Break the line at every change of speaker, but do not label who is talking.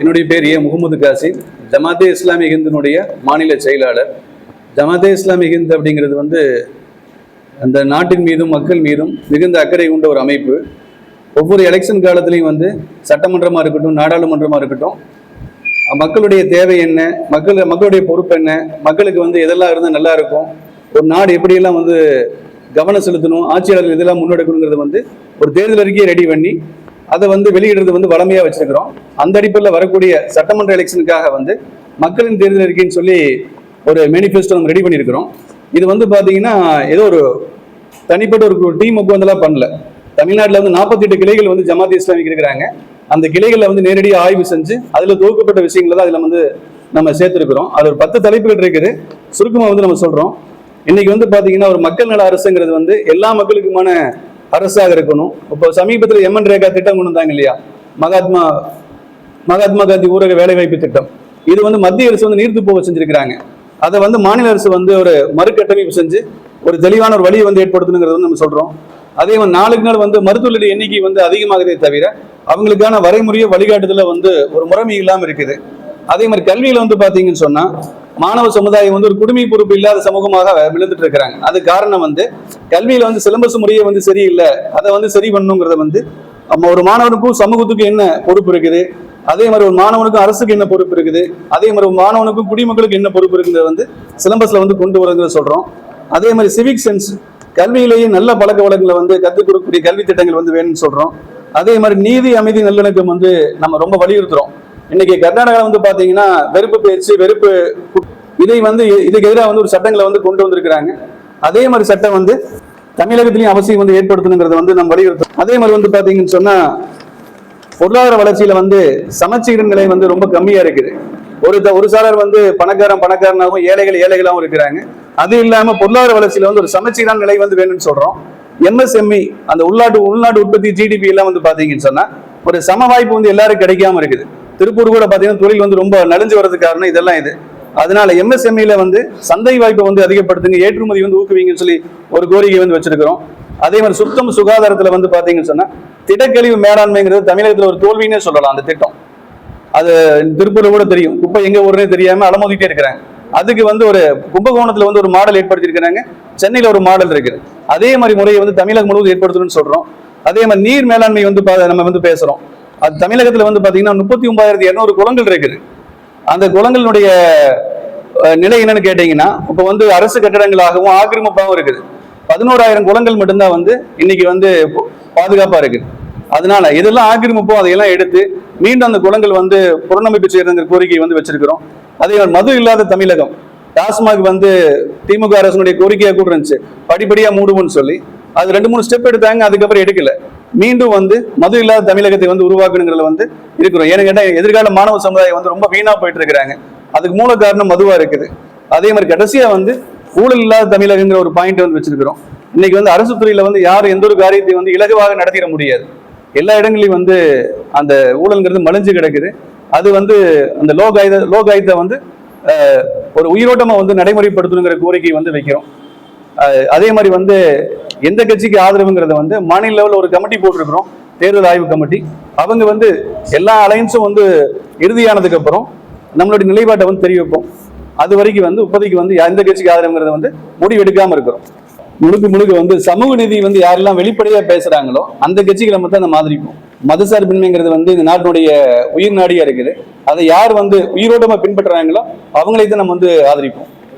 என்னுடைய பேர் ஏ முகமது காசிம். ஜமாத்தே இஸ்லாமிய ஹிந்தினுடைய மாநில செயலாளர். ஜமாத்தே இஸ்லாமிய ஹிந்த் அப்படிங்கிறது வந்து அந்த நாட்டின் மீதும் மக்கள் மீதும் மிகுந்த அக்கறை கொண்ட ஒரு அமைப்பு. ஒவ்வொரு எலெக்ஷன் காலத்துலேயும் வந்து சட்டமன்றமாக இருக்கட்டும் நாடாளுமன்றமாக இருக்கட்டும் மக்களுடைய தேவை என்ன மக்கள் மக்களுடைய பொறுப்பு என்ன மக்களுக்கு வந்து எதெல்லாம் இருந்தால் நல்லா இருக்கும் ஒரு நாடு எப்படியெல்லாம் வந்து கவனம் செலுத்தணும் ஆட்சியாளர்கள் இதெல்லாம் முன்னெடுக்கணுங்கிறது வந்து ஒரு தேர்தல் அறிக்கையை ரெடி பண்ணி அதை வந்து வெளியிடுறது வந்து வளமையாக வச்சிருக்கிறோம். அந்த அடிப்படையில் வரக்கூடிய சட்டமன்ற எலெக்ஷனுக்காக வந்து மக்களின் தேர்தல் அறிக்கைன்னு சொல்லி ஒரு மேனிஃபெஸ்டோ நம்ம ரெடி பண்ணியிருக்கிறோம். இது வந்து பார்த்தீங்கன்னா ஏதோ ஒரு தனிப்பட்ட ஒரு டீம் உட்காந்துலாம் பண்ணல. தமிழ்நாட்டில் வந்து நாற்பத்தி எட்டு கிளைகள் வந்து ஜமாத் இஸ்லாமிக்கு இருக்கிறாங்க. அந்த கிளைகளில் வந்து நேரடியாக ஆய்வு செஞ்சு அதில் தொகுக்கப்பட்ட விஷயங்களை தான் அதில் வந்து நம்ம சேர்த்துருக்குறோம். அது ஒரு பத்து தலைப்புகள் இருக்குது. சுருக்கமாக வந்து நம்ம சொல்கிறோம் இன்னைக்கு வந்து பார்த்தீங்கன்னா ஒரு மக்கள் நல அரசுங்கிறது வந்து எல்லா மக்களுக்குமான அரசாக இருக்கணும். இப்போ சமீபத்தில் எம்என் ரேகா திட்டம் கொண்டு வந்தாங்க இல்லையா? மகாத்மா மகாத்மா காந்தி ஊரக வேலைவாய்ப்பு திட்டம். இது வந்து மத்திய அரசு வந்து நீர்த்து போக செஞ்சிருக்கிறாங்க. அதை வந்து மாநில அரசு வந்து ஒரு மறுகட்டமைப்பு செஞ்சு ஒரு தெளிவான ஒரு வழியை வந்து ஏற்படுத்தணுங்கிறது வந்து நம்ம சொல்கிறோம் அதே மாதிரி நாளுக்கு நாள் வந்து மருத்துவர்களுடைய எண்ணிக்கை வந்து அதிகமாகுதே தவிர அவங்களுக்கான வரைமுறைய வழிகாட்டுதல வந்து ஒரு முறைமை இல்லாமல் இருக்குது. அதே மாதிரி கல்வியில் வந்து பார்த்தீங்கன்னு சொன்னால் மாணவ சமுதாயம் வந்து ஒரு குடிமை பொறுப்பு இல்லாத சமூகமாக விழுந்துட்டு இருக்கிறாங்க. அது காரணம் வந்து கல்வியில வந்து சிலம்பஸ் முறையே வந்து சரியில்லை. அதை வந்து சரி பண்ணுங்கிறத வந்து நம்ம ஒரு மாணவனுக்கும் சமூகத்துக்கும் என்ன பொறுப்பு இருக்குது? அதே மாதிரி ஒரு மாணவனுக்கும் அரசுக்கு என்ன பொறுப்பு இருக்குது? அதே மாதிரி ஒரு மாணவனுக்கும் குடிமக்களுக்கு என்ன பொறுப்பு இருக்குங்கிறத வந்து சிலம்பஸ்ல வந்து கொண்டு வரங்கிறத சொல்றோம். அதே மாதிரி சிவிக் சென்ஸ் கல்வியிலேயே நல்ல பழக்க வழக்கங்களை வந்து கற்றுக் கொடுக்கக்கூடிய கல்வி திட்டங்கள் வந்து வேணும்னு சொல்றோம். அதே மாதிரி நீதி அமைதி நல்லிணக்கம் வந்து நம்ம ரொம்ப வலியுறுத்துறோம். இன்னைக்கு கர்நாடகா வந்து பாத்தீங்கன்னா வெறுப்பு பேச்சு வெறுப்பு இதை வந்து இதுக்கு எதிராக வந்து ஒரு சட்டங்களை வந்து கொண்டு வந்திருக்கிறாங்க. அதே மாதிரி சட்டம் வந்து தமிழகத்திலையும் அவசியம் வந்து ஏற்படுத்தணுங்கிறத வந்து நம்ம வலியுறுத்தோம் அதே மாதிரி வந்து பார்த்தீங்கன்னு சொன்னால் பொருளாதார வளர்ச்சியில வந்து சமச்சீர் நிலை வந்து ரொம்ப கம்மியா இருக்குது. ஒரு ஒரு சாரர் வந்து பணக்காரன் பணக்காரனாகவும் ஏழைகள் ஏழைகளாகவும் இருக்கிறாங்க. அது இல்லாம பொருளாதார வளர்ச்சியில வந்து ஒரு சமச்சீரான நிலை வந்து வேணும்னு சொல்றோம். எம்எஸ்எம்இ அந்த உள்நாட்டு உள்நாட்டு உற்பத்தி ஜிடிபி எல்லாம் வந்து பாத்தீங்கன்னு சொன்னா ஒரு சம வாய்ப்பு வந்து எல்லாரும் கிடைக்காம இருக்குது. திருப்பூர் கூட பாத்தீங்கன்னா தொழில் வந்து ரொம்ப நலிஞ்சு வர்றதுக்கு காரணம் இதெல்லாம் இது. அதனால எம்எஸ்எம்இல வந்து சந்தை வாய்ப்பை வந்து அதிகப்படுத்துங்க ஏற்றுமதி வந்து ஊக்குவிங்கன்னு சொல்லி ஒரு கோரிக்கை வந்து வச்சிருக்கிறோம். அதே மாதிரி சுத்தம் சுகாதாரத்துல வந்து பாத்தீங்கன்னு சொன்னா திடக்கழிவு மேலாண்மைங்கிறது தமிழகத்துல ஒரு தோல்வின்னே சொல்லலாம் அந்த திட்டம். அது திருப்பூர்ல கூட தெரியும். குப்பை எங்க ஊர்னே தெரியாம அலமோதிட்டே இருக்கிறாங்க அதுக்கு வந்து ஒரு கும்பகோணத்துல வந்து ஒரு மாடல் ஏற்படுத்தியிருக்கிறாங்க. சென்னையில ஒரு மாடல் இருக்குது அதே மாதிரி முறையை வந்து தமிழகம் முழுவதும் ஏற்படுத்தணும்னு சொல்றோம். அதே மாதிரி நீர் மேலாண்மை வந்து பா- நம்ம வந்து பேசுறோம். அது தமிழகத்துல வந்து பாத்தீங்கன்னா முப்பத்தி ஒன்பதாயிரத்தி இரநூறு குளங்கள் இருக்குது. அந்த குளங்களினுடைய நிலை என்னன்னு கேட்டீங்கன்னா இப்போ வந்து அரசு கட்டடங்களாகவும் ஆக்கிரமிப்பாகவும் இருக்குது. பதினோராயிரம் குளங்கள் மட்டும்தான் வந்து இன்னைக்கு வந்து பாதுகாப்பாக பாதுகாப்பா இருக்கு அதனால இதெல்லாம் ஆக்கிரமிப்போ அதையெல்லாம் எடுத்து மீண்டும் அந்த குளங்கள் வந்து புறநமைப்பு செய்யறதுங்கிற கோரிக்கையை வந்து வச்சிருக்கிறோம். அதே மது இல்லாத தமிழகம் டாஸ்மாக் வந்து திமுக அரசனுடைய கோரிக்கையாக கூட இருந்துச்சு. படிப்படியாக மூடுவோம்னு சொல்லி அது ரெண்டு மூணு ஸ்டெப் எடுத்தாங்க அதுக்கப்புறம் எடுக்கல. மீண்டும் வந்து மது இல்லாத தமிழகத்தை வந்து உருவாக்கணுங்கிறதுல வந்து இருக்கிறோம். ஏன்னு எதிர்கால மாணவ சமுதாயம் வந்து ரொம்ப வீணா போயிட்டு இருக்கிறாங்க அதுக்கு மூல காரணம் மதுவா இருக்குது. அதே மாதிரி கடைசியா வந்து ஊழல் இல்லாத தமிழகங்கிற ஒரு பாயிண்ட் வந்து வச்சிருக்கிறோம். இன்னைக்கு வந்து அரசு துறையில வந்து யாரும் எந்த ஒரு காரியத்தையும் வந்து இலகுவாக நடத்திட முடியாது. எல்லா இடங்களையும் வந்து அந்த ஊழல்ங்கிறது மலிஞ்சு கிடக்குது. அது வந்து அந்த லோகாயுத லோகாயுத வந்து ஒரு உயிரோட்டமா வந்து நடைமுறைப்படுத்தணுங்கிற கோரிக்கை வந்து வைக்கிறோம். அதே மாதிரி வந்து எந்த கட்சிக்கு ஆதரவுங்கிறத வந்து மாநில லெவலில் ஒரு கமிட்டி போட்டிருக்கிறோம். தேர்தல் ஆய்வு கமிட்டி அவங்க வந்து எல்லா அலைன்ஸும் வந்து இறுதியானதுக்கு அப்புறம் நம்மளுடைய நிலைப்பாட்டை வந்து தெரிவிப்போம். அது வரைக்கும் வந்து இப்போதைக்கு வந்து எந்த கட்சிக்கு ஆதரவுங்கிறத வந்து முடிவு இருக்கிறோம். முழுக்க முழுக்க வந்து சமூக நீதி வந்து யாரெல்லாம் வெளிப்படையாக பேசுகிறாங்களோ அந்த கட்சிகளை மட்டும் நம்ம ஆதரிப்போம். மதசார்பின்மைங்கிறது வந்து இந்த நாட்டினுடைய உயிர் நாடியாக இருக்குது. அதை யார் வந்து உயிரோட்டமாக பின்பற்றுறாங்களோ அவங்களை தான் நம்ம வந்து ஆதரிப்போம்.